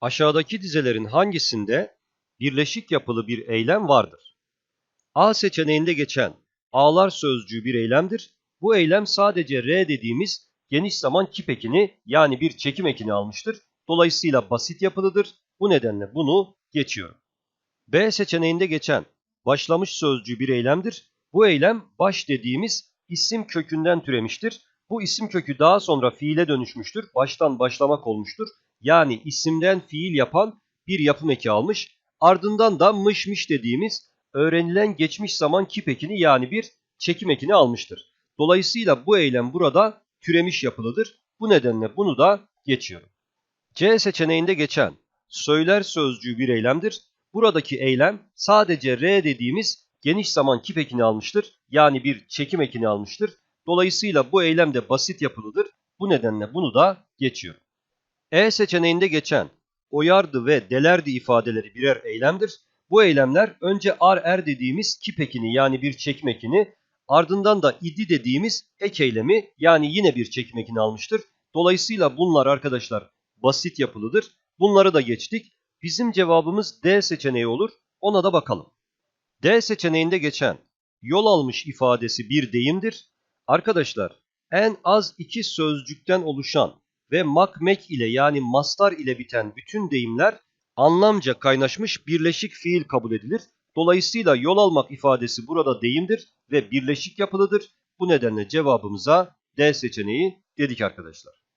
Aşağıdaki dizelerin hangisinde birleşik yapılı bir eylem vardır? A seçeneğinde geçen A'lar sözcüğü bir eylemdir. Bu eylem sadece R dediğimiz geniş zaman kip ekini yani bir çekim ekini almıştır. Dolayısıyla basit yapılıdır. Bu nedenle bunu geçiyorum. B seçeneğinde geçen başlamış sözcüğü bir eylemdir. Bu eylem baş dediğimiz isim kökünden türemiştir. Bu isim kökü daha sonra fiile dönüşmüştür. Baştan başlamak olmuştur. Yani isimden fiil yapan bir yapım eki almış. Ardından da mışmış dediğimiz öğrenilen geçmiş zaman kip ekini yani bir çekim ekini almıştır. Dolayısıyla bu eylem burada türemiş yapılıdır. Bu nedenle bunu da geçiyorum. C seçeneğinde geçen söyler sözcüğü bir eylemdir. Buradaki eylem sadece R dediğimiz geniş zaman kip ekini almıştır. Yani bir çekim ekini almıştır. Dolayısıyla bu eylem de basit yapılıdır. Bu nedenle bunu da geçiyorum. E seçeneğinde geçen oyardı ve delerdi ifadeleri birer eylemdir. Bu eylemler önce ar er dediğimiz kip ekini yani bir çekim ekini ardından da idi dediğimiz ek eylemi yani yine bir çekim ekini almıştır. Dolayısıyla bunlar arkadaşlar basit yapılıdır. Bunları da geçtik. Bizim cevabımız D seçeneği olur. Ona da bakalım. D seçeneğinde geçen yol almış ifadesi bir deyimdir. Arkadaşlar en az iki sözcükten oluşan ve makmek ile yani mastar ile biten bütün deyimler anlamca kaynaşmış birleşik fiil kabul edilir. Dolayısıyla yol almak ifadesi burada deyimdir ve birleşik yapılıdır. Bu nedenle cevabımıza D seçeneği dedik arkadaşlar.